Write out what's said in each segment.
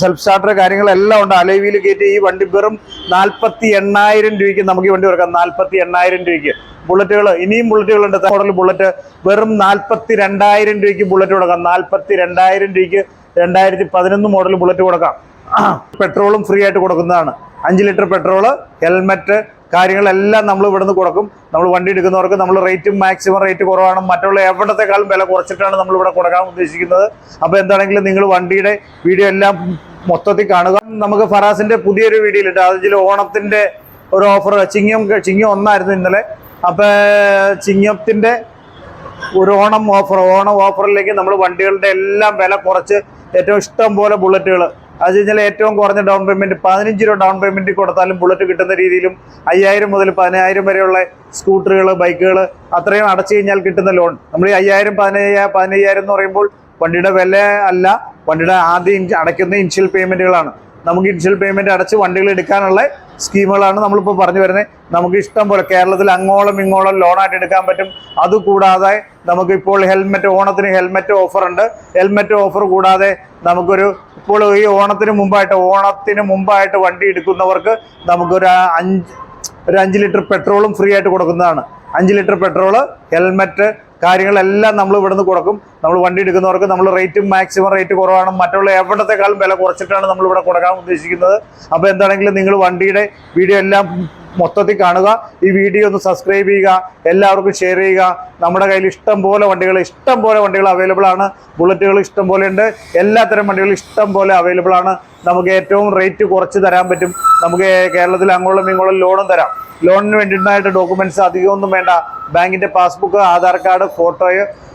Self starter കാര്യങ്ങളെല്ലാം ഉണ്ട്. അലൈവിയിൽ കയറ്റി ഈ വണ്ടി വെറും നാൽപ്പത്തി എണ്ണായിരം രൂപയ്ക്ക് നമുക്ക് ഈ വണ്ടി കൊടുക്കാം. നാൽപ്പത്തി എണ്ണായിരം രൂപയ്ക്ക്. ബുള്ളറ്റുകൾ ഇനിയും ബുള്ളറ്റുകൾ ഉണ്ട്. മോഡൽ ബുള്ളറ്റ് വെറും നാൽപ്പത്തി രണ്ടായിരം രൂപയ്ക്ക് ബുള്ളറ്റ് കൊടുക്കാം. നാൽപ്പത്തി രണ്ടായിരം രൂപയ്ക്ക് രണ്ടായിരത്തി പതിനൊന്ന് മോഡൽ ബുള്ളറ്റ് കൊടുക്കാം പെട്രോളും ഫ്രീ ആയിട്ട് കൊടുക്കുന്നതാണ്. അഞ്ച് ലിറ്റർ പെട്രോൾ ഹെൽമെറ്റ് കാര്യങ്ങളെല്ലാം നമ്മൾ ഇവിടെ നിന്ന് കൊടുക്കും. നമ്മൾ വണ്ടി എടുക്കുന്നവർക്ക് നമ്മൾ റേറ്റും മാക്സിമം റേറ്റ് കുറവാണ്. മറ്റുള്ള എവിടത്തെക്കാളും വില കുറച്ചിട്ടാണ് നമ്മൾ ഇവിടെ കൊടുക്കാൻ ഉദ്ദേശിക്കുന്നത്. അപ്പോൾ എന്താണെങ്കിലും നിങ്ങൾ വണ്ടിയുടെ വീഡിയോ എല്ലാം മൊത്തത്തിൽ കാണുക. നമുക്ക് ഫറാസിന്റെ പുതിയൊരു വീഡിയോ വീഡിയോയിലിട്ട് അതിൽ ഓണത്തിന്റെ ഒരു ഓഫർ ചിങ്ങം ചിങ്ങം ഒന്നായിരുന്നു ഇന്നലെ. അപ്പൊ ചിങ്ങത്തിന്റെ ഒരു ഓണം ഓഫർ ഓണം ഓഫറിലേക്ക് നമ്മൾ വണ്ടികളുടെ എല്ലാം വില കുറച്ച് ഏറ്റവും ഇഷ്ടം പോലെ ബുള്ളറ്റുകൾ അത് കഴിഞ്ഞാൽ ഏറ്റവും കുറഞ്ഞ ഡൗൺ പേയ്മെന്റ് പതിനഞ്ച് രൂപ ഡൗൺ പേയ്മെന്റ് കൊടുത്താലും ബുള്ളറ്റ് കിട്ടുന്ന രീതിയിലും അയ്യായിരം മുതൽ പതിനായിരം വരെയുള്ള സ്കൂട്ടറുകൾ ബൈക്കുകൾ അത്രയും അടച്ചു കഴിഞ്ഞാൽ കിട്ടുന്ന ലോൺ നമ്മൾ ഈ അയ്യായിരം പതിനയ്യായിരം പതിനയ്യായിരം എന്ന് പറയുമ്പോൾ വണ്ടിയുടെ വില അല്ല വണ്ടിയുടെ ആദ്യം അടയ്ക്കുന്ന ഇൻഷ്യൽ പേയ്മെന്റുകളാണ് നമുക്ക് ഇൻഷ്യൽ പേയ്മെന്റ് അടച്ച് വണ്ടികൾ എടുക്കാനുള്ള സ്കീമുകളാണ് നമ്മളിപ്പോൾ പറഞ്ഞു വരുന്നത്. നമുക്ക് ഇഷ്ടം പോലെ കേരളത്തിൽ അങ്ങോളം ഇങ്ങോളം ലോണായിട്ട് എടുക്കാൻ പറ്റും. അതുകൂടാതെ നമുക്ക് ഇപ്പോൾ ഹെൽമെറ്റ് ഓണത്തിന് ഹെൽമെറ്റ് ഓഫർ ഉണ്ട്. ഹെൽമെറ്റ് ഓഫർ കൂടാതെ നമുക്കൊരു ഇപ്പോൾ ഈ ഓണത്തിന് മുമ്പായിട്ട് ഓണത്തിന് മുമ്പായിട്ട് വണ്ടി എടുക്കുന്നവർക്ക് നമുക്കൊരു അഞ്ച് ഒരു അഞ്ച് ലിറ്റർ പെട്രോളും ഫ്രീ ആയിട്ട് കൊടുക്കുന്നതാണ്. അഞ്ച് ലിറ്റർ പെട്രോൾ ഹെൽമെറ്റ് കാര്യങ്ങളെല്ലാം നമ്മൾ ഇവിടെ നിന്ന് കൊടുക്കും. നമ്മൾ വണ്ടി എടുക്കുന്നവർക്ക് നമ്മൾ റേറ്റും മാക്സിമം റേറ്റ് കുറവാണ്. മറ്റുള്ള എവിടത്തെക്കാളും വില കുറച്ചിട്ടാണ് നമ്മൾ ഇവിടെ കൊടുക്കാൻ ഉദ്ദേശിക്കുന്നത്. അപ്പോൾ എന്താണെങ്കിലും നിങ്ങൾ വണ്ടിയുടെ വീഡിയോ എല്ലാം മൊത്തത്തിൽ കാണുക. ഈ വീഡിയോ ഒന്ന് സബ്സ്ക്രൈബ് ചെയ്യുക. എല്ലാവർക്കും ഷെയർ ചെയ്യുക. നമ്മുടെ കയ്യിൽ ഇഷ്ടം പോലെ വണ്ടികൾ ഇഷ്ടം പോലെ വണ്ടികൾ അവൈലബിൾ ആണ്. ബുള്ളറ്റുകൾ ഇഷ്ടം പോലെ ഉണ്ട്. എല്ലാത്തരം വണ്ടികളും ഇഷ്ടം പോലെ അവൈലബിൾ ആണ്. നമുക്ക് ഏറ്റവും റേറ്റ് കുറച്ച് തരാൻ പറ്റും. നമുക്ക് കേരളത്തിൽ അങ്ങോളം ഇങ്ങോളം ലോണും തരാം. ലോണിന് വേണ്ടിയിട്ടായിട്ട് ഡോക്യുമെന്റ്സ് അധികമൊന്നും വേണ്ട. ബാങ്കിന്റെ passbook Aadhaar card photo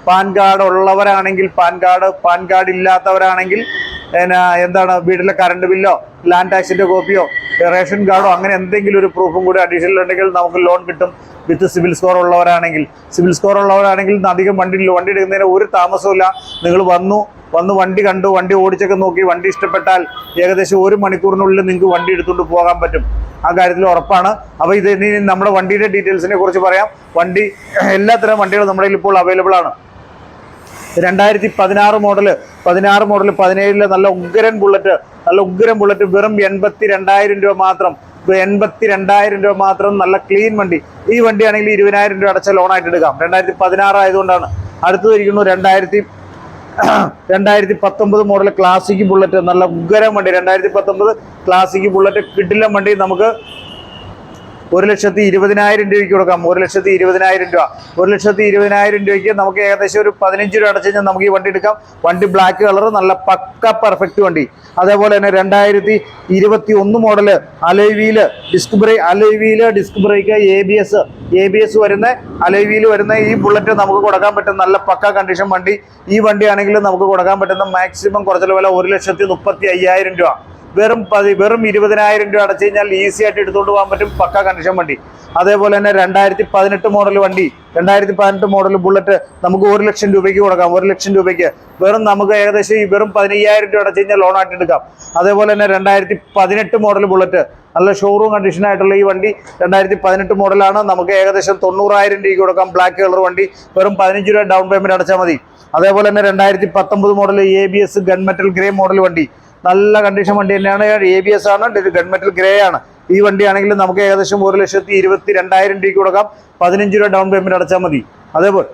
pan card ഉള്ളവരാണെങ്കിൽ പാൻ കാർഡ് പാൻ കാർഡ് ഇല്ലാത്തവരാണെങ്കിൽ പിന്നെ എന്താണ് വീട്ടിലെ കറണ്ട് ബില്ലോ ലാൻഡ് ടാക്സിന്റെ കോപ്പിയോ റേഷൻ കാർഡോ അങ്ങനെ എന്തെങ്കിലും ഒരു പ്രൂഫും കൂടി അഡീഷണൽ ഉണ്ടെങ്കിൽ നമുക്ക് ലോൺ കിട്ടും. വിത്ത് സിവിൽ സ്കോർ ഉള്ളവരാണെങ്കിൽ. സിവിൽ സ്കോർ ഉള്ളവരാണെങ്കിൽ അധികം വണ്ടി വണ്ടി എടുക്കുന്നതിന് ഒരു താമസമില്ല നിങ്ങൾ വന്നു വന്ന് വണ്ടി കണ്ടു വണ്ടി ഓടിച്ചൊക്കെ നോക്കി വണ്ടി ഇഷ്ടപ്പെട്ടാൽ ഏകദേശം ഒരു മണിക്കൂറിനുള്ളിൽ നിങ്ങൾക്ക് വണ്ടി എടുത്തുകൊണ്ട് പോകാൻ പറ്റും. ആ കാര്യത്തിൽ ഉറപ്പാണ്. അപ്പോൾ ഇത് ഇനി നമ്മുടെ വണ്ടിയുടെ ഡീറ്റെയിൽസിനെ കുറിച്ച് പറയാം. വണ്ടി എല്ലാത്തരം വണ്ടികളും നമ്മുടെ ഇപ്പോൾ അവൈലബിൾ ആണ്. രണ്ടായിരത്തി പതിനാറ് മോഡൽ പതിനാറ് മോഡൽ പതിനേഴിലെ നല്ല ഉഗ്രൻ ബുള്ളറ്റ് നല്ല ഉഗ്രൻ ബുള്ളറ്റ് വെറും എൺപത്തി രണ്ടായിരം രൂപ മാത്രം എൺപത്തി രണ്ടായിരം രൂപ മാത്രം നല്ല ക്ലീൻ വണ്ടി. ഈ വണ്ടിയാണെങ്കിൽ ഇരുപതിനായിരം രൂപ അടച്ച ലോണായിട്ട് എടുക്കാം. രണ്ടായിരത്തി പതിനാറ് ആയതുകൊണ്ടാണ്. അടുത്തത് ഇരിക്കുന്നു രണ്ടായിരത്തി രണ്ടായിരത്തി പത്തൊമ്പത് മോഡൽ ക്ലാസിക് ബുള്ളറ്റ് നല്ല ഉഗ്രൻ വണ്ടി. രണ്ടായിരത്തി പത്തൊമ്പത് ക്ലാസിക് ബുള്ളറ്റ് കിടിലം വണ്ടി നമുക്ക് ഒരു ലക്ഷത്തി ഇരുപതിനായിരം രൂപയ്ക്ക് കൊടുക്കാം. ഒരു ലക്ഷത്തി ഇരുപതിനായിരം രൂപ. ഒരു ലക്ഷത്തി ഇരുപതിനായിരം രൂപയ്ക്ക് നമുക്ക് ഏകദേശം ഒരു പതിനഞ്ച് രൂപ അടച്ചു കഴിഞ്ഞാൽ നമുക്ക് ഈ വണ്ടി എടുക്കാം. വണ്ടി ബ്ലാക്ക് കളർ നല്ല പക്ക പെർഫെക്റ്റ് വണ്ടി. അതേപോലെ തന്നെ രണ്ടായിരത്തി ഇരുപത്തി ഒന്ന് model alloy wheel disc brake alloy wheel disc brake A B S A B S വരുന്ന അലൈവിയിൽ വരുന്ന ഈ ബുള്ളറ്റ് നമുക്ക് കൊടുക്കാൻ പറ്റുന്ന നല്ല പക്ക കണ്ടീഷൻ വണ്ടി. ഈ വണ്ടി ആണെങ്കിൽ നമുക്ക് കൊടുക്കാൻ പറ്റുന്ന മാക്സിമം കുറച്ചുള്ള വില ഒരു ലക്ഷത്തി മുപ്പത്തി അയ്യായിരം രൂപ. വെറും പതി വെറും ഇരുപതിനായിരം രൂപ അടച്ചു കഴിഞ്ഞാൽ ഈസി ആയിട്ട് എടുത്തുകൊണ്ട് പോകാൻ പറ്റും പക്ക കണ്ടീഷൻ വണ്ടി. അതേപോലെ തന്നെ രണ്ടായിരത്തി പതിനെട്ട് മോഡൽ വണ്ടി. രണ്ടായിരത്തി പതിനെട്ട് മോഡൽ ബുള്ളറ്റ് നമുക്ക് ഒരു ലക്ഷം രൂപയ്ക്ക് കൊടുക്കാം. ഒരു ലക്ഷം രൂപയ്ക്ക്. വെറും നമുക്ക് ഏകദേശം ഈ വെറും പതിനയ്യായിരം രൂപ അടച്ചു കഴിഞ്ഞാൽ ലോൺ ആയിട്ട് എടുക്കാം. അതേപോലെ തന്നെ രണ്ടായിരത്തി പതിനെട്ട് മോഡൽ ബുള്ളറ്റ് നല്ല ഷോറൂം കണ്ടീഷൻ ആയിട്ടുള്ള ഈ വണ്ടി രണ്ടായിരത്തി പതിനെട്ട് മോഡലാണ് നമുക്ക് ഏകദേശം തൊണ്ണൂറായിരം രൂപയ്ക്ക് കൊടുക്കാം. ബ്ലാക്ക് കളർ വണ്ടി. വെറും പതിനഞ്ച് രൂപ ഡൗൺ പേയ്മെന്റ് അടച്ചാൽ മതി. അതേപോലെ തന്നെ രണ്ടായിരത്തി പത്തൊമ്പത് model A B S gunmetal grey model വണ്ടി. നല്ല കണ്ടീഷൻ വണ്ടി തന്നെയാണ്. എ ബി എസ് ആണ്. ഗൺമെറ്റൽ ഗ്രേ ആണ്. ഈ വണ്ടിയാണെങ്കിൽ നമുക്ക് ഏകദേശം ഒരു ലക്ഷത്തി ഇരുപത്തി രണ്ടായിരം രൂപയ്ക്ക് കൊടുക്കാം. പതിനഞ്ച് രൂപ ഡൗൺ പേയ്മെന്റ് അടച്ചാൽ മതി. അതേപോലെ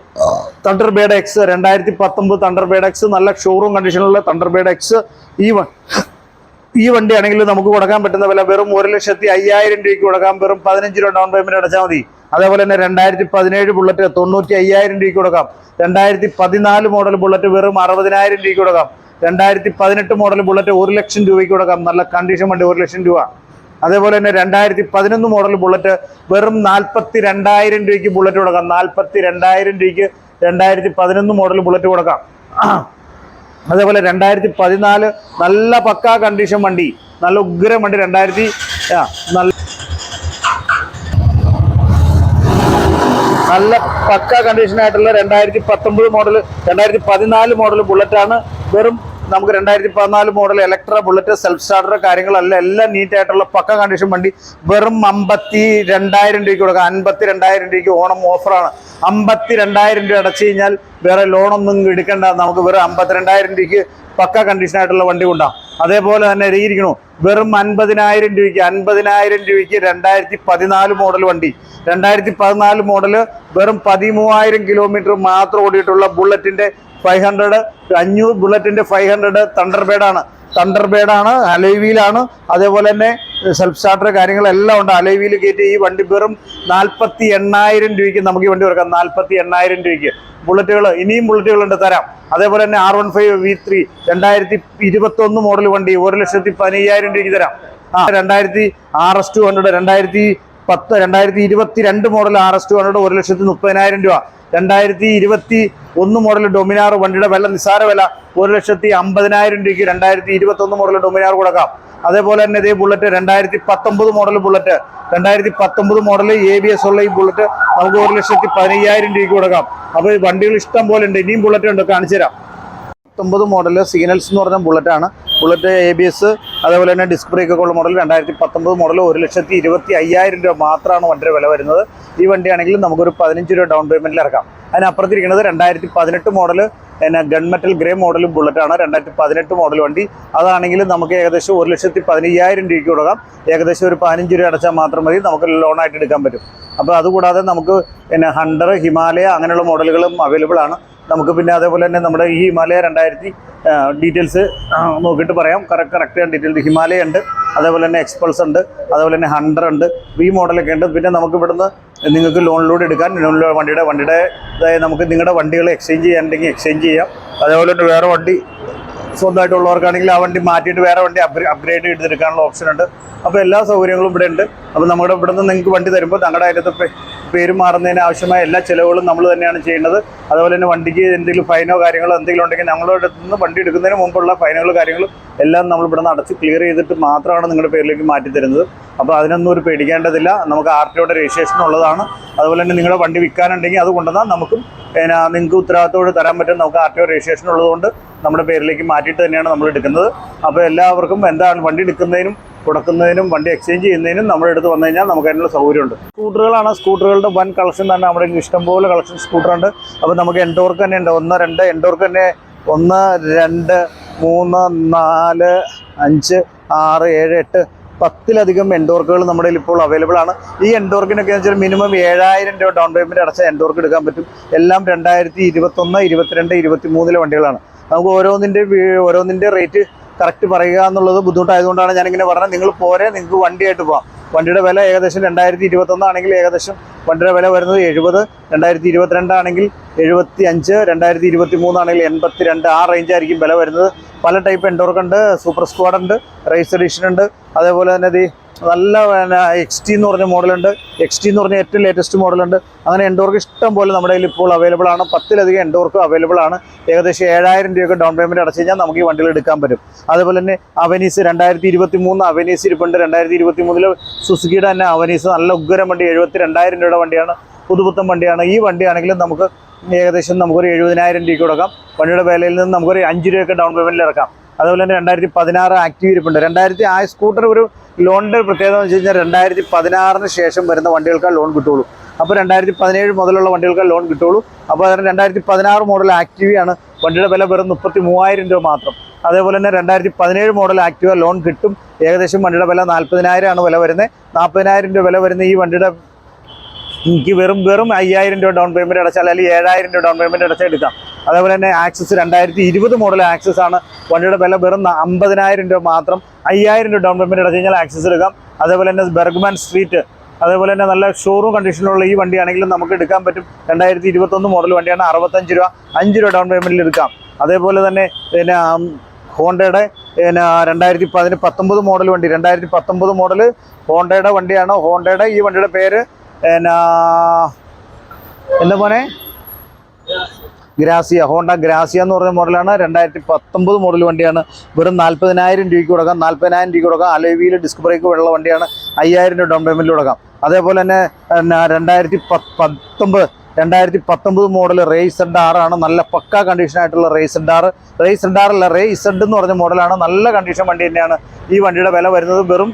തണ്ടർ ബേഡ് എക്സ് രണ്ടായിരത്തി പത്തൊമ്പത് തണ്ടർ ബേഡ് എക്സ് നല്ല ഷോറൂം കണ്ടീഷനിലുള്ള തണ്ടർ ബേഡ് എക്സ് ഈ ഈ വണ്ടിയാണെങ്കിൽ നമുക്ക് കൊടുക്കാൻ പറ്റുന്ന വില വെറും ഒരു ലക്ഷത്തി അയ്യായിരം രൂപയ്ക്ക് കൊടുക്കാം. വെറും പതിനഞ്ച് രൂപ ഡൗൺ പേയ്മെന്റ് അടച്ചാൽ മതി. അതേപോലെ തന്നെ രണ്ടായിരത്തി പതിനേഴ് ബുള്ളറ്റ് തൊണ്ണൂറ്റി അയ്യായിരം രൂപയ്ക്ക് കൊടുക്കാം. രണ്ടായിരത്തി പതിനാല് മോഡൽ ബുള്ളറ്റ് വെറും അറുപതിനായിരം രൂപയ്ക്ക് കൊടുക്കാം. രണ്ടായിരത്തി പതിനെട്ട് മോഡൽ ബുള്ളറ്റ് ഒരു ലക്ഷം രൂപയ്ക്ക് കൊടുക്കാം. നല്ല കണ്ടീഷൻ വണ്ടി ഒരു ലക്ഷം രൂപ. അതേപോലെ തന്നെ രണ്ടായിരത്തി പതിനൊന്ന് മോഡൽ ബുള്ളറ്റ് വെറും നാൽപ്പത്തി രണ്ടായിരം രൂപയ്ക്ക് ബുള്ളറ്റ് കൊടുക്കാം. നാൽപ്പത്തി രണ്ടായിരം രൂപയ്ക്ക് രണ്ടായിരത്തി പതിനൊന്ന് മോഡൽ ബുള്ളറ്റ് കൊടുക്കാം. അതേപോലെ രണ്ടായിരത്തി പതിനാല് നല്ല പക്കാ കണ്ടീഷൻ വണ്ടി. നല്ല ഉഗ്രം വണ്ടി. രണ്ടായിരത്തി നല്ല നല്ല പക്ക കണ്ടീഷനായിട്ടുള്ള രണ്ടായിരത്തി പത്തൊമ്പത് മോഡൽ രണ്ടായിരത്തി പതിനാല് മോഡൽ ബുള്ളറ്റാണ് വെറും നമുക്ക് രണ്ടായിരത്തി പതിനാല് model electra bullet self starter കാര്യങ്ങളല്ല എല്ലാം നീറ്റ് ആയിട്ടുള്ള പക്ക കണ്ടീഷൻ വണ്ടി. വെറും അമ്പത്തി രണ്ടായിരം രൂപയ്ക്ക് കൊടുക്കാം. അൻപത്തി രണ്ടായിരം രൂപയ്ക്ക് ഓണം ഓഫറാണ് അമ്പത്തി രണ്ടായിരം രൂപ അടച്ചു കഴിഞ്ഞാൽ വേറെ ലോണൊന്നും എടുക്കേണ്ട. നമുക്ക് വെറും അമ്പത്തിരണ്ടായിരം രൂപയ്ക്ക് പക്ക കണ്ടീഷൻ ആയിട്ടുള്ള വണ്ടി കൊണ്ടാം. അതേപോലെ തന്നെ എഴുതിയിരിക്കണോ വെറും അൻപതിനായിരം രൂപയ്ക്ക് അൻപതിനായിരം രൂപയ്ക്ക് രണ്ടായിരത്തി പതിനാല് മോഡൽ വണ്ടി. രണ്ടായിരത്തി പതിനാല് മോഡൽ വെറും പതിമൂവായിരം കിലോമീറ്റർ മാത്രം ഓടിയിട്ടുള്ള ബുള്ളറ്റിന്റെ ഫൈവ് ഹൺഡ്രഡ് അഞ്ഞൂറ് ബുള്ളറ്റിന്റെ ഫൈവ് ഹൺഡ്രഡ് തണ്ടർബേഡാണ്. തണ്ടർബേഡാണ് അലൈവിയിലാണ്. അതേപോലെ തന്നെ സെൽഫ് സ്റ്റാർട്ടർ കാര്യങ്ങളെല്ലാം ഉണ്ട്. അലൈവിയിൽ കയറ്റി ഈ വണ്ടി വെറും നാൽപ്പത്തി എണ്ണായിരം രൂപയ്ക്ക് നമുക്ക് ഈ വണ്ടി കൊടുക്കാം നാൽപ്പത്തി എണ്ണായിരം രൂപയ്ക്ക്. ബുള്ളറ്റുകൾ ഇനിയും ബുള്ളറ്റുകളുണ്ട് തരാം. അതേപോലെ തന്നെ R one five V three രണ്ടായിരത്തി ഇരുപത്തി ഒന്ന് മോഡൽ വണ്ടി ഒരു ലക്ഷത്തി പതിനയ്യായിരം രൂപയ്ക്ക് തരാം. ആ രണ്ടായിരത്തി ആർ എസ് ടു ഹൺഡ്രഡ് രണ്ടായിരത്തി പത്ത് രണ്ടായിരത്തി ഇരുപത്തി രണ്ട് model R S two hundred ഒരു ലക്ഷത്തി മുപ്പതിനായിരം രൂപ. രണ്ടായിരത്തി ഇരുപത്തി ഒന്ന് മോഡൽ ഡൊമിനാർ വണ്ടിയുടെ വില നിസ്സാര വില ഒരു ലക്ഷത്തി അമ്പതിനായിരം രൂപയ്ക്ക് രണ്ടായിരത്തി ഇരുപത്തി ഒന്ന് മോഡൽ ഡൊമിനാർ കൊടുക്കാം. അതേപോലെ തന്നെ ഇതേ ബുള്ളറ്റ് രണ്ടായിരത്തി പത്തൊമ്പത് മോഡൽ ബുള്ളറ്റ് രണ്ടായിരത്തി പത്തൊമ്പത് മോഡൽ എ ബി എസ് ഉള്ള ഈ ബുള്ളറ്റ് നമുക്ക് ഒരു ലക്ഷത്തി പതിനയ്യായിരം രൂപയ്ക്ക് കൊടുക്കാം. അപ്പോൾ വണ്ടികൾ ഇഷ്ടം പോലെ ഉണ്ട്. ഇനിയും ബുള്ളറ്റ് ഉണ്ട്? കാണിച്ചു തരാം പത്തൊമ്പത് മോഡൽ സിഗ്നൽസ് എന്ന് പറഞ്ഞ ബുള്ളറ്റാണ് ബുള്ളറ്റ് എ ബി എസ് അതേപോലെ തന്നെ ഡിസ്ക് ബ്രേക്ക് ഒക്കെ ഉള്ള മോഡൽ രണ്ടായിരത്തി പത്തൊമ്പത് മോഡൽ ഒരു ലക്ഷത്തി ഇരുപത്തി അയ്യായിരം രൂപ മാത്രമാണ് വണ്ടിയുടെ വില വരുന്നത്. ഈ വണ്ടിയാണെങ്കിൽ നമുക്കൊരു പതിനഞ്ച് രൂപ ഡൗൺ പേയ്മെന്റിൽ ഇറക്കാം. അതിനപ്പുറത്തിരിക്കുന്നത് രണ്ടായിരത്തി പതിനെട്ട് മോഡൽ പിന്നെ ഗൺമെറ്റൽ ഗ്രേ മോഡൽ ബുള്ളറ്റാണ് രണ്ടായിരത്തി പതിനെട്ട് മോഡൽ വണ്ടി. അതാണെങ്കിൽ നമുക്ക് ഏകദേശം ഒരു ലക്ഷത്തി പതിനയ്യായിരം രൂപയ്ക്ക് കൊടുക്കാം. ഏകദേശം ഒരു പതിനഞ്ച് രൂപ അടച്ചാൽ മാത്രം മതി. നമുക്ക് ലോണായിട്ട് എടുക്കാൻ പറ്റും. അപ്പോൾ അതുകൂടാതെ നമുക്ക് പിന്നെ ഹണ്ടർ ഹിമാലയ അങ്ങനെയുള്ള മോഡലുകളും അവൈലബിൾ ആണ്. നമുക്ക് പിന്നെ അതേപോലെ തന്നെ നമ്മുടെ ഈ ഹിമാലയ രണ്ടായിരത്തി ഡീറ്റെയിൽസ് നോക്കിയിട്ട് പറയാം. കറക്റ്റ് കറക്റ്റ് ഡീറ്റെയിൽ ഹിമാലയ ഉണ്ട് അതേപോലെ തന്നെ എക്സ്പൾസ് ഉണ്ട് അതേപോലെ തന്നെ ഹൺഡർ ഉണ്ട്. ഈ മോഡലൊക്കെ ഉണ്ട്. പിന്നെ നമുക്ക് ഇവിടുന്ന് നിങ്ങൾക്ക് ലോണിലൂടെ എടുക്കാൻ ലോണിലൂടെ വണ്ടിയുടെ വണ്ടിയുടെ അതായത് നമുക്ക് നിങ്ങളുടെ വണ്ടികൾ എക്സ്ചേഞ്ച് ചെയ്യാനുണ്ടെങ്കിൽ എക്സ്ചേഞ്ച് ചെയ്യാം. അതേപോലെ തന്നെ വേറെ വണ്ടി സ്വന്തമായിട്ടുള്ളവർക്കാണെങ്കിൽ ആ വണ്ടി മാറ്റിയിട്ട് വേറെ വണ്ടി അപ്ഗ്രേഡ് ചെയ്തെടുക്കാനുള്ള ഓപ്ഷൻ ഉണ്ട്. അപ്പോൾ എല്ലാ സൗകര്യങ്ങളും ഇവിടെ ഉണ്ട് അപ്പോൾ നമ്മുടെ ഇവിടെ നിന്ന് നിങ്ങൾക്ക് വണ്ടി തരുമ്പോൾ ഞങ്ങളുടെ അതിനകത്ത് പേര് മാറുന്നതിന് ആവശ്യമായ എല്ലാ ചിലവുകളും നമ്മൾ തന്നെയാണ് ചെയ്യുന്നത്. അതുപോലെ തന്നെ വണ്ടിക്ക് എന്തെങ്കിലും ഫൈനോ കാര്യങ്ങളോ എന്തെങ്കിലും ഉണ്ടെങ്കിൽ ഞങ്ങളുടെ അടുത്ത് നിന്ന് വണ്ടി എടുക്കുന്നതിന് മുമ്പുള്ള ഫൈനുകൾ കാര്യങ്ങളും എല്ലാം നമ്മൾ ഇവിടെ നിന്ന് അടച്ച് ക്ലിയർ ചെയ്തിട്ട് മാത്രമാണ് നിങ്ങളുടെ പേരിലേക്ക് മാറ്റി തരുന്നത്. അപ്പോൾ അതിനൊന്നും ഒരു പേടിക്കേണ്ടതില്ല. നമുക്ക് ആർ ടിയുടെ രജിസ്ട്രേഷൻ ഉള്ളതാണ്. അതുപോലെ തന്നെ നിങ്ങളുടെ വണ്ടി വിൽക്കാനുണ്ടെങ്കിൽ അത് കൊണ്ടുവന്നാൽ നമുക്കും പിന്നെ നിങ്ങൾക്ക് ഉത്തരവാദിത്തോട് തരാൻ പറ്റും. നമുക്ക് ആർ ടി ഒ രജിസ്ട്രേഷൻ ഉള്ളതുകൊണ്ട് നമ്മുടെ പേരിലേക്ക് മാറ്റിയിട്ട് തന്നെയാണ് നമ്മൾ എടുക്കുന്നത്. അപ്പോൾ എല്ലാവർക്കും എന്താണ് വണ്ടി എടുക്കുന്നതിനും കൊടുക്കുന്നതിനും വണ്ടി എക്സ്ചേഞ്ച് ചെയ്യുന്നതിനും നമ്മുടെ അടുത്ത് വന്നു കഴിഞ്ഞാൽ നമുക്ക് അതിനുള്ള സൗകര്യമുണ്ട്. സ്കൂട്ടറുകളാണ്. സ്കൂട്ടറുകളുടെ വൻ കളക്ഷൻ തന്നെ നമ്മുടെ ഇഷ്ടംപോലെ കളക്ഷൻ സ്കൂട്ടറുണ്ട് അപ്പോൾ നമുക്ക് എൻഡോർക്ക് തന്നെ ഉണ്ട്. ഒന്ന് രണ്ട് എൻഡോർക്ക് തന്നെ. ഒന്ന് രണ്ട് മൂന്ന് നാല് അഞ്ച് ആറ് ഏഴ് എട്ട് പത്തിലധികം എൻഡോർക്കുകൾ നമ്മുടെ ഇപ്പോൾ അവൈലബിൾ ആണ്. ഈ എൻഡോർക്കിനൊക്കെ വെച്ചാൽ മിനിമം ഏഴായിരം രൂപ ഡൗൺ പേയ്മെന്റ് അടച്ച എൻഡോർക്ക് എടുക്കാൻ പറ്റും. എല്ലാം രണ്ടായിരത്തി ഇരുപത്തൊന്ന് ഇരുപത്തിരണ്ട് ഇരുപത്തി മൂന്നിലെ വണ്ടികളാണ്. നമുക്ക് ഓരോന്നിന്റെ ഓരോന്നിന്റെ റേറ്റ് കറക്റ്റ് പറയുക എന്നുള്ളത് ബുദ്ധിമുട്ടായതുകൊണ്ടാണ് ഞാനിങ്ങനെ പറഞ്ഞത്. നിങ്ങൾ പോരെ നിങ്ങൾക്ക് വണ്ടിയായിട്ട് പോകാം വണ്ടിയുടെ വില ഏകദേശം രണ്ടായിരത്തി ഇരുപത്തൊന്നാണെങ്കിൽ ഏകദേശം വണ്ടിയുടെ വില വരുന്നത് എഴുപത് രണ്ടായിരത്തി ഇരുപത്തിരണ്ടാണെങ്കിൽ എഴുപത്തി അഞ്ച് രണ്ടായിരത്തി ഇരുപത്തി മൂന്നാണെങ്കിൽ എൺപത്തി രണ്ട് ആ റേഞ്ചായിരിക്കും വില വരുന്നത്. പല ടൈപ്പ് എൻഡോർക്ക് ഉണ്ട്. സൂപ്പർ സ്ക്വാഡ് ഉണ്ട് റേസ് എഡിഷൻ ഉണ്ട്. അതേപോലെ തന്നെ ഈ നല്ല എക്സ് ടി എന്ന് പറഞ്ഞ മോഡലുണ്ട് എക്സ് ടി എന്ന് പറഞ്ഞ ഏറ്റവും ലേറ്റസ്റ്റ് മോഡലുണ്ട് അങ്ങനെ എൻഡോർക്ക് ഇഷ്ടം പോലെ നമ്മുടെ കയ്യിൽ ഇപ്പോൾ അവൈലബിൾ ആണ്. പത്തിലധികം എൻഡോർക്ക് അവൈലബിൾ ആണ്. ഏകദേശം ഏഴായിരം രൂപയൊക്കെ ഡൗൺ പേയ്മെന്റ് അടച്ചു കഴിഞ്ഞാൽ നമുക്ക് ഈ വണ്ടികൾ എടുക്കാൻ പറ്റും. അതുപോലെ തന്നെ അവനീസ് രണ്ടായിരത്തി ഇരുപത്തി മൂന്ന് അവനീസ് ഇരിപ്പുണ്ട്. രണ്ടായിരത്തി ഇരുപത്തി മൂന്നിൽ സുസുക്കിയുടെ തന്നെ അവനീസ് നല്ല ഉഗ്രം വണ്ടി എഴുപത്തി രണ്ടായിരം രൂപയുടെ വണ്ടിയാണ് പുതുപുത്തൻ വണ്ടിയാണ്. ഈ വണ്ടിയാണെങ്കിലും നമുക്ക് ഏകദേശം നമുക്കൊരു എഴുപതിനായിരം രൂപയ്ക്ക് കൊടുക്കാം. വണ്ടിയുടെ വിലയിൽ നിന്ന് നമുക്കൊരു അഞ്ച് രൂപയൊക്കെ ഡൗൺ പേയ്മെന്റിൽ ഇറക്കാം. അതുപോലെ തന്നെ രണ്ടായിരത്തി പതിനാറ് ആക്റ്റീവ് ഇരിപ്പുണ്ട്. രണ്ടായിരത്തി ആ സ്കൂട്ടർ ഒരു ലോണിന്റെ പ്രത്യേകത എന്ന് വെച്ച് കഴിഞ്ഞാൽ രണ്ടായിരത്തി പതിനാറിന് ശേഷം വരുന്ന വണ്ടികൾക്ക് ലോൺ കിട്ടുള്ളൂ. അപ്പോൾ രണ്ടായിരത്തി പതിനേഴ് മുതലുള്ള വണ്ടികൾക്ക് ലോൺ കിട്ടുള്ളൂ. അപ്പോൾ അതിന് രണ്ടായിരത്തി പതിനാറ് മോഡൽ ആക്റ്റീവ് ആണ്. വണ്ടിയുടെ വില വെറും മുപ്പത്തി മൂവായിരം രൂപ മാത്രം. അതേപോലെ തന്നെ രണ്ടായിരത്തി പതിനേഴ് മോഡൽ ആക്റ്റീവ ലോൺ കിട്ടും. ഏകദേശം വണ്ടിയുടെ വില നാൽപ്പതിനായിരമാണ് വില വരുന്നത്. നാൽപ്പതിനായിരം രൂപ വില വരുന്ന ഈ വണ്ടിയുടെ എനിക്ക് വെറും വെറും അയ്യായിരം രൂപ ഡൗൺ പേയ്മെന്റ് അടച്ചാൽ അല്ലെങ്കിൽ ഏഴായിരം രൂപ ഡൗൺ പേയ്മെന്റ് അടച്ചാൽ എടുക്കാം. അതേപോലെ തന്നെ ആക്സസ് രണ്ടായിരത്തി ഇരുപത് മോഡൽ ആക്സസ് ആണ്. വണ്ടിയുടെ വില വെറും അമ്പതിനായിരം രൂപ മാത്രം അയ്യായിരം രൂപ ഡൗൺ പേയ്മെന്റ് അടച്ചു കഴിഞ്ഞാൽ ആക്സസ് എടുക്കാം. അതേപോലെ തന്നെ ബെർഗ്മാൻ സ്ട്രീറ്റ് അതേപോലെ തന്നെ നല്ല ഷോറൂം കണ്ടീഷനിലുള്ള ഈ വണ്ടിയാണെങ്കിലും നമുക്ക് എടുക്കാൻ പറ്റും. രണ്ടായിരത്തി ഇരുപത്തൊന്ന് മോഡൽ വണ്ടിയാണ് അറുപത്തഞ്ച് രൂപ അഞ്ച് രൂപ ഡൗൺ പേയ്മെന്റിൽ എടുക്കാം. അതേപോലെ തന്നെ പിന്നെ ഹോണ്ടയുടെ പിന്നെ രണ്ടായിരത്തി പതിന് പത്തൊമ്പത് മോഡൽ വണ്ടി. രണ്ടായിരത്തി പത്തൊമ്പത് മോഡൽ ഹോണ്ടയുടെ വണ്ടിയാണ്. ഹോണ്ടയുടെ ഈ വണ്ടിയുടെ പേര് എന്നാ എന്താ പോലെ ഗ്രാസിയ. ഹോണ്ട ഗ്രാസിയ എന്ന് പറഞ്ഞ മോഡലാണ്. രണ്ടായിരത്തി പത്തൊമ്പത് മോഡൽ വണ്ടിയാണ്. വെറും നാൽപ്പതിനായിരം രൂപയ്ക്ക് കൊടുക്കാം. നാൽപ്പതിനായിരം രൂപയ്ക്ക് കൊടുക്കാം. അലോവിയിൽ ഡിസ്ക് ബ്രേക്ക് ഉള്ള വണ്ടിയാണ്. അയ്യായിരം രൂപ ഡൗൺ പേയ്മെന്റിൽ കൊടുക്കാം. അതേപോലെ തന്നെ രണ്ടായിരത്തി പത്ത് പത്തൊമ്പത് രണ്ടായിരത്തി പത്തൊമ്പത് മോഡൽ റേസ് ആറാണ് നല്ല പക്ക കണ്ടീഷൻ ആയിട്ടുള്ള റേസ് ആറ് റേസ് ആറല്ല റേസ് എന്ന് പറഞ്ഞ മോഡലാണ് നല്ല കണ്ടീഷൻ വണ്ടി തന്നെയാണ് ഈ വണ്ടിയുടെ വില വരുന്നത്. വെറും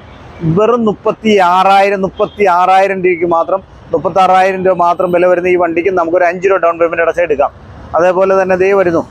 വെറും മുപ്പത്തി ആറായിരം മുപ്പത്തി ആറായിരം രൂപയ്ക്ക് മാത്രം മുപ്പത്തി ആറായിരം രൂപ മാത്രം വില വരുന്ന ഈ വണ്ടിക്ക് നമുക്കൊരു അഞ്ച് രൂപ ഡൗൺ പേയ്മെന്റ് അടച്ചെടുക്കാം അതേപോലെ തന്നെ ദേ വരുന്നു.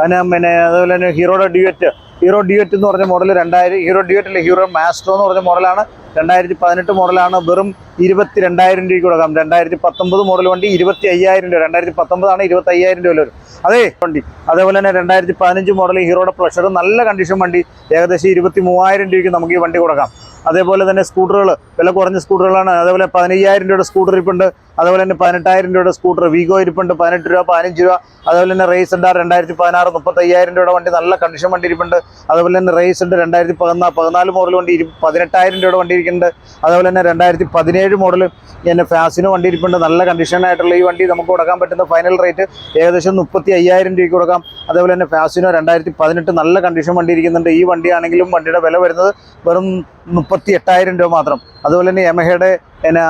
അതിന് പിന്നെ അതേപോലെ തന്നെ ഹീറോയുടെ ഡ്യൂറ്റ് ഹീറോ ഡ്യൂറ്റ് എന്ന് പറഞ്ഞ മോഡൽ രണ്ടായിരം ഹീറോ ഡ്യൂറ്റ് അല്ലെങ്കിൽ ഹീറോ മാസ്ട്രോ എന്ന് പറഞ്ഞ മോഡലാണ്. രണ്ടായിരത്തി പതിനെട്ട് മോഡലാണ് വെറും ഇരുപത്തി രണ്ടായിരം രൂപയ്ക്ക് കൊടുക്കാം. രണ്ടായിരത്തി പത്തൊമ്പത് മോഡൽ വണ്ടി ഇരുപത്തി അയ്യായിരം രൂപ രണ്ടായിരത്തി പത്തൊമ്പതാണ് ഇരുപത്തി അയ്യായിരം രൂപ വരും. അതേ വണ്ടി. അതേപോലെ തന്നെ രണ്ടായിരത്തി പതിനഞ്ച് മോഡൽ ഹീറോയുടെ പ്ലഷർ നല്ല കണ്ടീഷൻ വണ്ടി. ഏകദേശം ഇരുപത്തി മൂവായിരം രൂപയ്ക്ക് നമുക്ക് ഈ വണ്ടി കൊടുക്കാം. അതേപോലെ തന്നെ സ്കൂട്ടറുകൾ വില കുറഞ്ഞ സ്കൂട്ടറുകളാണ് അതേപോലെ പതിനയ്യായിരം രൂപയുടെ സ്കൂട്ടർ ഇരിപ്പുണ്ട്. അതേപോലെ തന്നെ പതിനെട്ടായിരം രൂപയുടെ സ്കൂട്ടർ വീഗോ ഇരിപ്പുണ്ട്. പതിനെട്ട് രൂപ പതിനഞ്ച് രൂപ. അതേപോലെ തന്നെ റേസ് ഉണ്ട് രണ്ടായിരത്തി പതിനാറ് മുപ്പത്തയ്യായിരം രൂപയുടെ വണ്ടി. നല്ല കണ്ടീഷൻ വണ്ടി ഇരിപ്പുണ്ട്. അതേപോലെ തന്നെ റേസ് ഉണ്ട്. രണ്ടായിരത്തി പതിനാല് പതിനാല് മോഡൽ വണ്ടി ഇരി പതിനെട്ടായിരം രൂപയുടെ വണ്ടി ഇരിക്കുന്നുണ്ട്. അതുപോലെ തന്നെ രണ്ടായിരത്തി പതിനേഴ് മോഡൽ പിന്നെ ഫാസിന് വണ്ടി ഇരിപ്പുണ്ട്. നല്ല കണ്ടീഷനായിട്ടുള്ള ഈ വണ്ടി നമുക്ക് കൊടുക്കാൻ പറ്റുന്ന ഫൈനൽ റേറ്റ് ഏകദേശം മുപ്പത്തി അയ്യായിരം രൂപയ്ക്ക് കൊടുക്കാം. അതേപോലെ തന്നെ ഫാസിനോ രണ്ടായിരത്തി പതിനെട്ട് നല്ല കണ്ടീഷൻ വണ്ടി ഇരിക്കുന്നുണ്ട്. ഈ വണ്ടിയാണെങ്കിലും വണ്ടിയുടെ വില വരുന്നത് വെറും മുപ്പത്തി എട്ടായിരം രൂപ മാത്രം. അതുപോലെ തന്നെ യമഹയുടെ പിന്നെ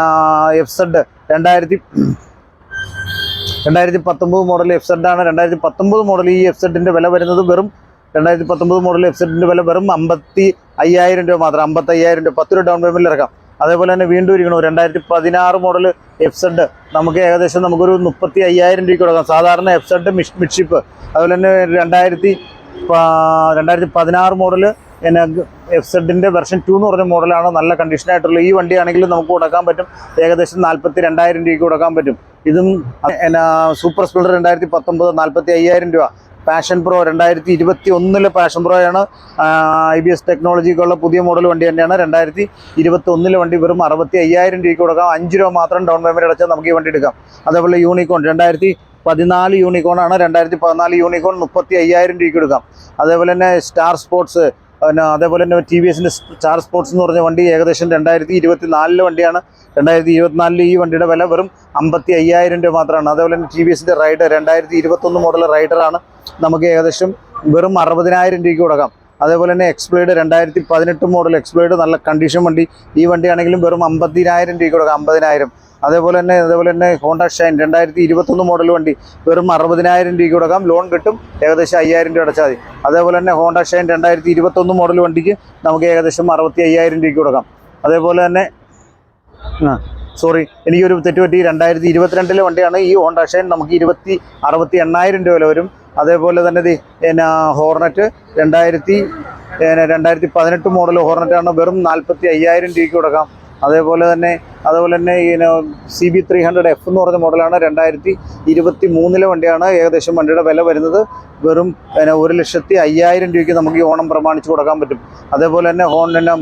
എഫ് സെഡ് രണ്ടായിരത്തി രണ്ടായിരത്തി പത്തൊമ്പത് മോഡൽ എഫ് സെഡ് ആണ്. രണ്ടായിരത്തി പത്തൊമ്പത് മോഡൽ ഈ എഫ് സെഡിന്റെ വില വരുന്നത് വെറും രണ്ടായിരത്തി പത്തൊമ്പത് മോഡൽ എഫ് സെഡിന്റെ വില വെറും അമ്പത്തി അയ്യായിരം രൂപ മാത്രം അമ്പത്തി അയ്യായിരം രൂപ. പത്ത് രൂപ ഡൗൺ പേയ്മെന്റിൽ ഇറക്കാം. അതേപോലെ തന്നെ വീണ്ടും ഇരിക്കണു രണ്ടായിരത്തി പതിനാറ് മോഡൽ എഫ് സെഡ് നമുക്ക് ഏകദേശം നമുക്കൊരു മുപ്പത്തി അയ്യായിരം രൂപയ്ക്ക് കൊടുക്കാം. സാധാരണ എഫ് സെഡ് മിഷ് മിഡ്ഷിപ്പ് അതുപോലെ തന്നെ രണ്ടായിരത്തി രണ്ടായിരത്തി പതിനാറ് മോഡൽ പിന്നെ എഫ് സെഡിന്റെ വെർഷൻ ടു എന്ന് പറഞ്ഞ മോഡലാണ് നല്ല കണ്ടീഷനായിട്ടുള്ള ഈ വണ്ടിയാണെങ്കിൽ നമുക്ക് കൊടുക്കാൻ പറ്റും. ഏകദേശം നാൽപ്പത്തി രണ്ടായിരം രൂപയ്ക്ക് കൊടുക്കാൻ പറ്റും. ഇതും എന്നാ സൂപ്പർ സ്പ്ലെൻഡർ രണ്ടായിരത്തി പത്തൊമ്പത് നാൽപ്പത്തി അയ്യായിരം രൂപ. പാഷൻ പ്രോ രണ്ടായിരത്തി ഇരുപത്തി ഒന്നിലെ പാഷൻ പ്രോയാണ് ഐ ബി എസ് ടെക്നോളജിക്കുള്ള പുതിയ മോഡൽ വണ്ടി തന്നെയാണ്. രണ്ടായിരത്തി ഇരുപത്തി ഒന്നിലെ വണ്ടി വെറും അറുപത്തി അയ്യായിരം രൂപയ്ക്ക് കൊടുക്കാം. അഞ്ച് രൂപ മാത്രം ഡൗൺ പേയ്മെന്റ് അടച്ചാൽ നമുക്ക് ഈ വണ്ടി എടുക്കാം. അതേപോലെ യൂണിക്കോൺ രണ്ടായിരത്തി പതിനാല് യൂണിക്കോൺ ആണ്. രണ്ടായിരത്തി പതിനാല് യൂണിക്കോൺ മുപ്പത്തി അയ്യായിരം രൂപയ്ക്ക് എടുക്കാം അതേപോലെ തന്നെ സ്റ്റാർ സ്പോർട്സ് പിന്നെ അതേപോലെ തന്നെ ടി വി എസിന്റെ സ്റ്റാർ സ്പോർട്സ് എന്ന് പറഞ്ഞ വണ്ടി ഏകദേശം രണ്ടായിരത്തി ഇരുപത്തി നാലിലെ വണ്ടിയാണ്. രണ്ടായിരത്തി ഇരുപത്തിനാലിൽ ഈ വണ്ടിയുടെ വില വെറും അമ്പത്തി അയ്യായിരം രൂപ മാത്രമാണ്. അതേപോലെ തന്നെ ടി വി എസിന്റെ റൈഡർ രണ്ടായിരത്തി ഇരുപത്തൊന്ന് മോഡൽ റൈഡറാണ് നമുക്ക് ഏകദേശം വെറും അറുപതിനായിരം രൂപയ്ക്ക് കൊടുക്കാം. അതേപോലെ തന്നെ എക്സ്പ്ലേഡ് രണ്ടായിരത്തി പതിനെട്ട് മോഡൽ എക്സ്പ്ലേഡ് നല്ല കണ്ടീഷൻ വണ്ടി. ഈ വണ്ടിയാണെങ്കിലും വെറും അമ്പതിനായിരം രൂപയ്ക്ക് കൊടുക്കാം. അമ്പതിനായിരം. അതേപോലെ തന്നെ അതേപോലെ തന്നെ ഹോണ്ട ഷൈൻ രണ്ടായിരത്തി ഇരുപത്തൊന്ന് മോഡൽ വണ്ടി വെറും അറുപതിനായിരം രൂപ കൊടുക്കാം. ലോൺ കിട്ടും. ഏകദേശം അയ്യായിരം രൂപ അടച്ചാൽ മതി. അതേപോലെ തന്നെ ഹോണ്ട ഷൈൻ രണ്ടായിരത്തി ഇരുപത്തൊന്ന് മോഡൽ വണ്ടിക്ക് നമുക്ക് ഏകദേശം അറുപത്തി അയ്യായിരം രൂപയ്ക്ക് കൊടുക്കാം. അതേപോലെ തന്നെ ആ സോറി എനിക്കൊരു തെറ്റുപറ്റി. രണ്ടായിരത്തി ഇരുപത്തിരണ്ടിലെ വണ്ടിയാണ് ഈ ഹോണ്ട ഷൈൻ നമുക്ക് ഇരുപത്തി അറുപത്തി എണ്ണായിരം രൂപ വില വരും. അതേപോലെ തന്നെ പിന്നെ ഹോർണറ്റ് രണ്ടായിരത്തി രണ്ടായിരത്തി പതിനെട്ട് മോഡൽ ഹോർണറ്റാണ് വെറും നാൽപ്പത്തി അയ്യായിരം രൂപയ്ക്ക് കൊടുക്കാം. അതേപോലെ തന്നെ അതുപോലെ തന്നെ ഈ C B three hundred F എന്ന് പറഞ്ഞ മോഡലാണ് രണ്ടായിരത്തി ഇരുപത്തി മൂന്നിലെ വണ്ടിയാണ്. ഏകദേശം വണ്ടിയുടെ വില വരുന്നത് വെറും പിന്നെ ഒരു ലക്ഷത്തി അയ്യായിരം രൂപയ്ക്ക് നമുക്ക് ഈ ഓണം പ്രമാണിച്ച് കൊടുക്കാൻ പറ്റും. അതേപോലെ തന്നെ ഹോണ്ട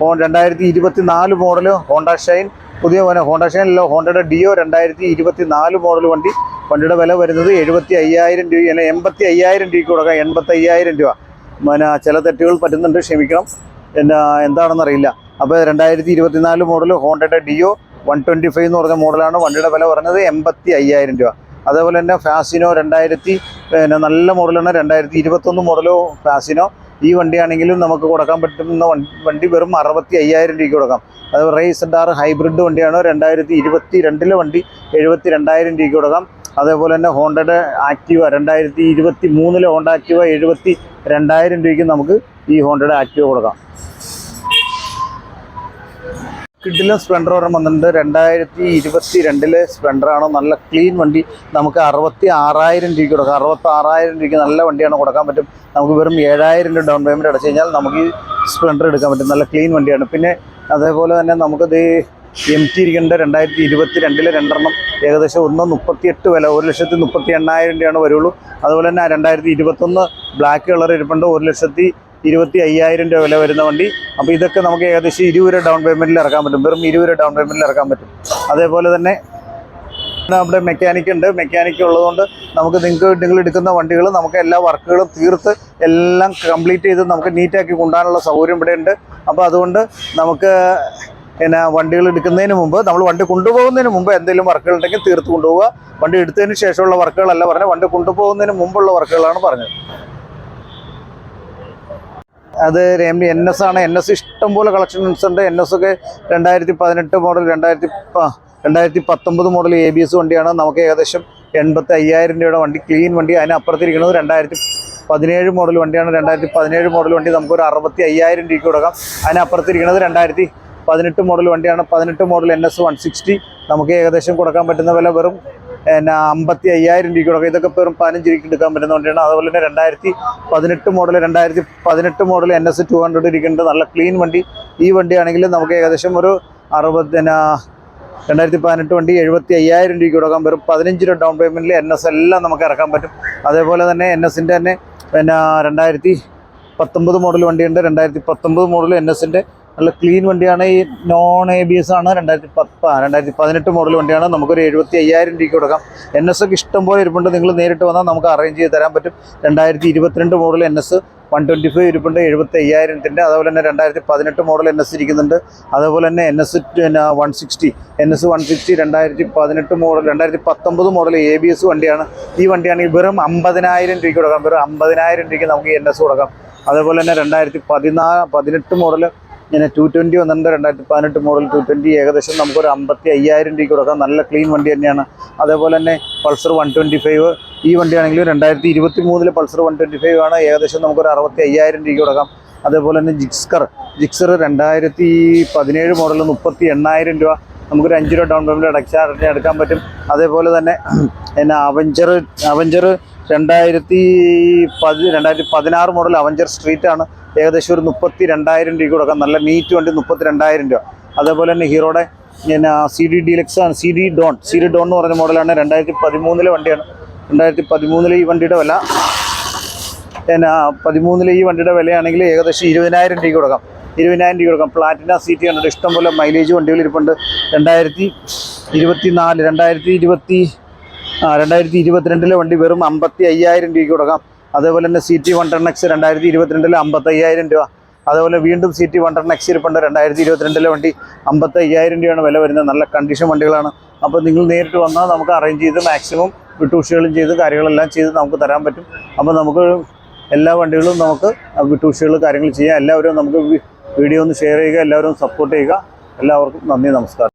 ഹോൺ രണ്ടായിരത്തി ഇരുപത്തി നാല് മോഡൽ ഹോണ്ട ഷൈൻ. പുതിയ ഹോണ്ട അല്ല ഹോണ്ടയുടെ ഡിയോ രണ്ടായിരത്തി ഇരുപത്തി നാല് മോഡൽ വണ്ടി. വണ്ടിയുടെ വില വരുന്നത് എഴുപത്തി അയ്യായിരം രൂപ അല്ലെങ്കിൽ എൺപത്തി അയ്യായിരം രൂപയ്ക്ക് കൊടുക്കാം. എൺപത്തി അയ്യായിരം രൂപ. പിന്നെ ചില തെറ്റുകൾ പറ്റുന്നുണ്ട് ക്ഷമിക്കണം. എന്താണെന്നറിയില്ല. അപ്പോൾ രണ്ടായിരത്തി ഇരുപത്തിനാല് മോഡൽ ഹോണ്ടയുടെ ഡിയോ വൺ ട്വന്റി ഫൈവ് എന്ന് പറഞ്ഞ മോഡലാണ് വണ്ടിയുടെ വില പറഞ്ഞത് എൺപത്തി അയ്യായിരം രൂപ. അതേപോലെ തന്നെ ഫാസിനോ രണ്ടായിരത്തി പിന്നെ നല്ല മോഡലാണ് രണ്ടായിരത്തി ഇരുപത്തൊന്ന് മോഡലോ ഫാസിനോ ഈ വണ്ടിയാണെങ്കിലും നമുക്ക് കൊടുക്കാൻ പറ്റുന്ന വണ്ടി വെറും അറുപത്തി അയ്യായിരം രൂപയ്ക്ക് കൊടുക്കാം. അത് റേസ് ഡാർ ഹൈബ്രിഡ് വണ്ടിയാണ്. രണ്ടായിരത്തി ഇരുപത്തി രണ്ടിലെ വണ്ടി എഴുപത്തി രണ്ടായിരം രൂപയ്ക്ക് കൊടുക്കാം. അതേപോലെ തന്നെ ഹോണ്ടയുടെ ആക്റ്റീവ രണ്ടായിരത്തി ഇരുപത്തി മൂന്നിലെ ഹോണ്ട ആക്റ്റീവ എഴുപത്തി രണ്ടായിരം രൂപയ്ക്ക് നമുക്ക് ഈ ഹോണ്ടയുടെ ആക്റ്റീവ കൊടുക്കാം. കിഡിലും സ്പ്ലെൻഡർ ഒരെണ്ണം വന്നിട്ടുണ്ട്. രണ്ടായിരത്തി ഇരുപത്തി രണ്ടിലെ സ്പ്ലെൻഡറാണ് നല്ല ക്ലീൻ വണ്ടി. നമുക്ക് അറുപത്തി ആറായിരം രൂപയ്ക്ക് കൊടുക്കാം. അറുപത്തി ആറായിരം രൂപയ്ക്ക് നല്ല വണ്ടിയാണ് കൊടുക്കാൻ പറ്റും. നമുക്ക് വെറും ഏഴായിരം രൂപ ഡൗൺ പേയ്മെന്റ് അടച്ചു കഴിഞ്ഞാൽ നമുക്ക് ഈ സ്പ്ലെൻഡർ എടുക്കാൻ പറ്റും. നല്ല ക്ലീൻ വണ്ടിയാണ്. പിന്നെ അതേപോലെ തന്നെ നമുക്കത് എം ടി ഇരിക്കേണ്ട രണ്ടായിരത്തി ഇരുപത്തി രണ്ടിലെ രണ്ടെണ്ണം ഏകദേശം ഒന്ന് മുപ്പത്തിയെട്ട് വില. ഒരു ലക്ഷത്തി മുപ്പത്തി എണ്ണായിരം രൂപയാണ് വരുള്ളൂ. അതുപോലെ തന്നെ രണ്ടായിരത്തി ഇരുപത്തൊന്ന് ബ്ലാക്ക് കളർ ഇരിപ്പുണ്ട്. ഒരു ലക്ഷത്തി ഇരുപത്തി അയ്യായിരം രൂപ വില വരുന്ന വണ്ടി. അപ്പോൾ ഇതൊക്കെ നമുക്ക് ഏകദേശം ഇരുപത് രൂപ ഡൗൺ പേയ്മെന്റിൽ ഇറക്കാൻ പറ്റും. വെറും ഇരുപത് രൂപ ഡൗൺ പേയ്മെന്റിൽ ഇറക്കാൻ പറ്റും. അതേപോലെ തന്നെ നമ്മുടെ മെക്കാനിക് ഉണ്ട്. മെക്കാനിക് ഉള്ളതുകൊണ്ട് നമുക്ക് നിങ്ങൾക്ക് നിങ്ങൾ എടുക്കുന്ന വണ്ടികൾ നമുക്ക് എല്ലാ വർക്കുകളും തീർത്ത് എല്ലാം കംപ്ലീറ്റ് ചെയ്ത് നമുക്ക് നീറ്റാക്കി കൊണ്ടാനുള്ള സൗകര്യം ഇവിടെ ഉണ്ട്. അപ്പോൾ അതുകൊണ്ട് നമുക്ക് പിന്നെ വണ്ടികൾ എടുക്കുന്നതിന് മുമ്പ് നമ്മൾ വണ്ടി കൊണ്ടുപോകുന്നതിന് മുമ്പ് എന്തെങ്കിലും വർക്കുകൾ ഉണ്ടെങ്കിൽ തീർത്ത് കൊണ്ടുപോവുക. വണ്ടി എടുത്തതിന് ശേഷമുള്ള വർക്കുകളല്ല പറഞ്ഞത്. വണ്ടി കൊണ്ടുപോകുന്നതിന് മുമ്പുള്ള വർക്കുകളാണ് പറഞ്ഞത്. അത് എൻ എസ് ആണ്. എൻ എസ് ഇഷ്ടംപോലെ കളക്ഷൻസ് ഉണ്ട്. എൻ എസ് ഒക്കെ രണ്ടായിരത്തി പതിനെട്ട് മോഡൽ രണ്ടായിരത്തി രണ്ടായിരത്തി പത്തൊമ്പത് മോഡൽ എ ബി എസ് വണ്ടിയാണ്. നമുക്ക് ഏകദേശം എൺപത്തി അയ്യായിരം രൂപയുടെ വണ്ടി ക്ലീൻ വണ്ടി. അതിനപ്പുറത്തിരിക്കുന്നത് രണ്ടായിരത്തി പതിനേഴ് മോഡൽ വണ്ടിയാണ്. രണ്ടായിരത്തി പതിനേഴ് മോഡൽ വണ്ടി നമുക്കൊരു അറുപത്തി അയ്യായിരം രൂപയ്ക്ക് കൊടുക്കാം. അതിനപ്പുറത്തിരിക്കുന്നത് രണ്ടായിരത്തി പതിനെട്ട് മോഡൽ വണ്ടിയാണ്. പതിനെട്ട് model N S one sixty നമുക്ക് ഏകദേശം കൊടുക്കാൻ പറ്റുന്ന വില വെറും പിന്നെ അമ്പത്തി അയ്യായിരം രൂപയ്ക്ക് കൊടുക്കാം ഇതൊക്കെ വെറും പതിനഞ്ച് രൂപയ്ക്ക് എടുക്കാൻ പറ്റുന്ന വണ്ടിയാണ്. അതുപോലെ തന്നെ രണ്ടായിരത്തി പതിനെട്ട് മോഡൽ രണ്ടായിരത്തി പതിനെട്ട് model N S two hundred ഇരിക്കുന്നുണ്ട്. നല്ല ക്ലീൻ വണ്ടി. ഈ വണ്ടിയാണെങ്കിൽ നമുക്ക് ഏകദേശം ഒരു അറുപത് പിന്നെ രണ്ടായിരത്തി പതിനെട്ട് വണ്ടി എഴുപത്തി അയ്യായിരം രൂപയ്ക്ക് കൊടുക്കാൻ വരും പതിനഞ്ച് രൂപ ഡൗൺ പേയ്മെന്റിൽ എൻ എസ് എല്ലാം നമുക്ക് ഇറക്കാൻ പറ്റും. അതേപോലെ തന്നെ എൻ എസിന്റെ തന്നെ പിന്നെ രണ്ടായിരത്തി പത്തൊമ്പത് മോഡൽ വണ്ടിയുണ്ട്. രണ്ടായിരത്തി പത്തൊമ്പത് മോഡൽ എൻ എസിന്റെ നല്ല ക്ലീൻ വണ്ടിയാണ്. ഈ നോൺ എ ബി എസ് ആണ്. രണ്ടായിരത്തി പത്ത് രണ്ടായിരത്തി പതിനെട്ട് മോഡൽ വണ്ടിയാണ്. നമുക്കൊരു എഴുപത്തി അയ്യായിരം രൂപയ്ക്ക് കൊടുക്കാം. എൻ എസ് ഒക്കെ ഇഷ്ടം പോലെ ഇരിപ്പുണ്ട്. നിങ്ങൾ നേരിട്ട് വന്നാൽ നമുക്ക് അറേഞ്ച് ചെയ്ത് തരാൻ പറ്റും. രണ്ടായിരത്തി ഇരുപത്തിരണ്ട് model N S one twenty five ഇരിപ്പുണ്ട്. എഴുപത്തി അയ്യായിരത്തിന്റെ അതുപോലെ തന്നെ രണ്ടായിരത്തി പതിനെട്ട് മോഡൽ എൻ എസ് ഇരിക്കുന്നുണ്ട്. അതുപോലെ തന്നെ എൻ എസ് പിന്നെ one sixty N S one sixty രണ്ടായിരത്തി പതിനെട്ട് മോഡൽ രണ്ടായിരത്തി പത്തൊമ്പത് മോഡൽ എ ബി എസ് വണ്ടിയാണ്. ഈ വണ്ടിയാണെങ്കിൽ വെറും അമ്പതിനായിരം രൂപയ്ക്ക് കൊടുക്കാം. വെറും അമ്പതിനായിരം രൂപയ്ക്ക് നമുക്ക് എൻ എസ് കൊടുക്കാം. അതേപോലെ തന്നെ രണ്ടായിരത്തി പതിനാ പതിനെട്ട് മോഡൽ ഇങ്ങനെ ടു ട്വന്റി വന്നിട്ടുണ്ട് രണ്ടായിരത്തി പതിനെട്ട് മോഡൽ ടു ട്വന്റി ഏകദേശം നമുക്കൊരു അമ്പത്തി അയ്യായിരം രൂപയ്ക്ക് കൊടുക്കാം. നല്ല ക്ലീൻ വണ്ടി തന്നെയാണ്. അതേപോലെ തന്നെ പൾസർ വൺ ട്വന്റി ഫൈവ് ഈ വണ്ടിയാണെങ്കിൽ രണ്ടായിരത്തി ഇരുപത്തി മൂന്നിലെ പൾസർ വൺ ട്വന്റി ഫൈവ് ആണ്. ഏകദേശം നമുക്കൊരു അറുപത്തി അയ്യായിരം രൂപയ്ക്ക് കൊടുക്കാം. അതേപോലെ തന്നെ ജിക്സ്കർ ജിക്സർ രണ്ടായിരത്തി പതിനേഴ് മോഡൽ മുപ്പത്തി എണ്ണായിരം രൂപ. നമുക്കൊരു അഞ്ച് രൂപ ഡൗൺ പേയ്മെന്റ് അടച്ചാൽ എടുക്കാൻ പറ്റും. അതേപോലെ തന്നെ പിന്നെ അവഞ്ചർ അവഞ്ചർ രണ്ടായിരത്തി പതി രണ്ടായിരത്തി പതിനാറ് മോഡൽ അവഞ്ചർ സ്ട്രീറ്റ് ആണ് ഏകദേശം ഒരു മുപ്പത്തി രണ്ടായിരം രൂപ കൊടുക്കാം നല്ല മീറ്റ് വണ്ടി മുപ്പത്തി രണ്ടായിരം രൂപ. അതേപോലെ തന്നെ ഹീറോയുടെ പിന്നെ സി ഡി ഡീലക്സ് ആണ്. C D dawn C D dawn എന്ന് പറഞ്ഞ മോഡലാണ് രണ്ടായിരത്തി പതിമൂന്നിലെ വണ്ടിയാണ്. രണ്ടായിരത്തി പതിമൂന്നിലെ ഈ വണ്ടിയുടെ വില പിന്നെ പതിമൂന്നിലെ ഈ വണ്ടിയുടെ വിലയാണെങ്കിൽ ഏകദേശം ഇരുപതിനായിരം രൂപ കൊടുക്കാം. ഇരുപതിനായിരം രൂപ കൊടുക്കാം. പ്ലാറ്റിന സീറ്റ് കണ്ടിട്ട് ഇഷ്ടംപോലെ മൈലേജ് വണ്ടികൾ ഇരിപ്പുണ്ട്. രണ്ടായിരത്തി ഇരുപത്തി നാല് രണ്ടായിരത്തി ഇരുപത്തി രണ്ടായിരത്തി ഇരുപത്തിരണ്ടിലെ വണ്ടി വെറും അമ്പത്തി അയ്യായിരം രൂപയ്ക്ക് കൊടുക്കാം. അതേപോലെ തന്നെ C T one ten X രണ്ടായിരത്തി ഇരുപത്തിരണ്ടിലെ അമ്പത്തി അയ്യായിരം രൂപ. അതേപോലെ വീണ്ടും C T one ten X ഇരിപ്പുണ്ട്. രണ്ടായിരത്തി ഇരുപത്തിരണ്ടിലെ വണ്ടി അമ്പത്തി അയ്യായിരം രൂപയാണ് വില വരുന്നത്. നല്ല കണ്ടീഷൻ വണ്ടികളാണ്. അപ്പോൾ നിങ്ങൾ നേരിട്ട് വന്നാൽ നമുക്ക് അറേഞ്ച് ചെയ്ത് മാക്സിമം വിട്ടൂഷികളും ചെയ്ത് കാര്യങ്ങളെല്ലാം ചെയ്ത് നമുക്ക് തരാൻ പറ്റും. അപ്പോൾ നമുക്ക് എല്ലാ വണ്ടികളും നമുക്ക് വിട്ടൂഷികൾ കാര്യങ്ങൾ ചെയ്യാം. എല്ലാവരും നമുക്ക് വീഡിയോ ഒന്ന് ഷെയർ ചെയ്യുക. എല്ലാവരും സപ്പോർട്ട് ചെയ്യുക. എല്ലാവർക്കും നന്ദി നമസ്കാരം.